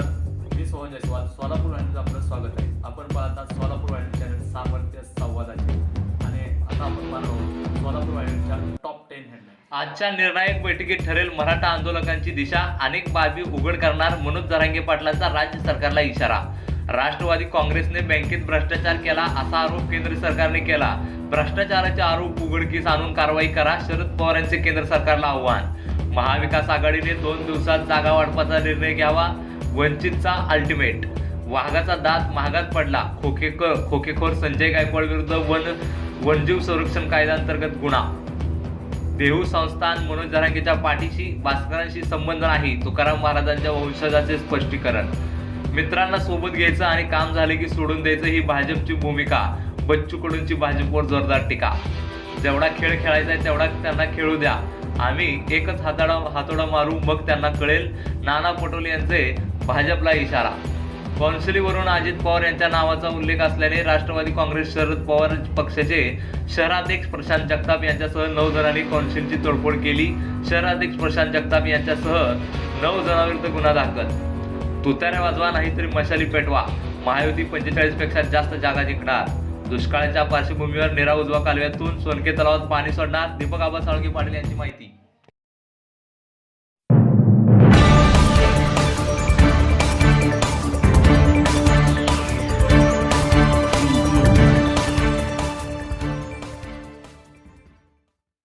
सोहन जयस्वाल. सोलापूर वाहिनीचं आपलं स्वागत आहे. आपण पाहता सोलापूर वाहिनी चॅनल सामर्थ्य संवादाचे. आणि आता आपण पाहणार आहोत सोलापूर वाहिनीच्या टॉप टेन हेडलाईन आजच्या निर्णायक बैठकीत ठरेल मराठा आंदोलकांची दिशा. अनेक बाबी उघड करणार मनोज जरांगे पाटलांचा राज्य सरकारला इशारा. राष्ट्रवादी काँग्रेसने बँकेत भ्रष्टाचार केला असा आरोप केंद्र सरकारने केला. भ्रष्टाचाराचे आरोप उघडकीस आणून कारवाई करा शरद पवार यांचे केंद्र सरकारला आव्हान. महाविकास आघाडीने दोन दिवसात जागा वाटपाचा निर्णय घ्यावा. वंचितचा अल्टिमेट वाघाचा दात महागात पडला. खोकेकर खोकेखोर संजय गायकवाड विरुद्ध वन वनजीव संरक्षण कायद्यांतर्गत गुन्हा. देहू संस्थान मनोज जरांगेच्या पाठीशी भास्करांशी संबंध नाही तुकाराम महाराजांच्या वंशजाचे स्पष्टीकरण. मित्रांना सोबत घ्यायचं आणि काम झाले की सोडून द्यायचं ही भाजपची भूमिका. बच्चू कडूंची भाजपवर जोरदार टीका. जेवढा खेळ खेळायचा आहे तेवढा त्यांना खेळू द्या. आम्ही एकच हाताडा हातोडा मारू मग त्यांना कळेल. नाना पटोले यांचे भाजपला इशारा. कौन्सिलीवरून अजित पवार यांच्या नावाचा उल्लेख असल्याने राष्ट्रवादी काँग्रेस शरद पवार पक्षाचे शहराध्यक्ष प्रशांत जगताप यांच्यासह नऊ जणांनी कौन्सिलची तोडफोड केली. शहराध्यक्ष प्रशांत जगताप यांच्यासह नऊ जणांविरुद्ध गुन्हा दाखल. तुतारे वाजवा नाहीतरी मशाली पेटवा. महायुती पंचेचाळीसपेक्षा जास्त जागा जिंकणार. दुष्काळाच्या पार्श्वभूमीवर नेरा उजवा कालव्यातून सोनके तलावात पाणी सोडणार. दीपक आबा साळुंके पाटील यांची माहिती.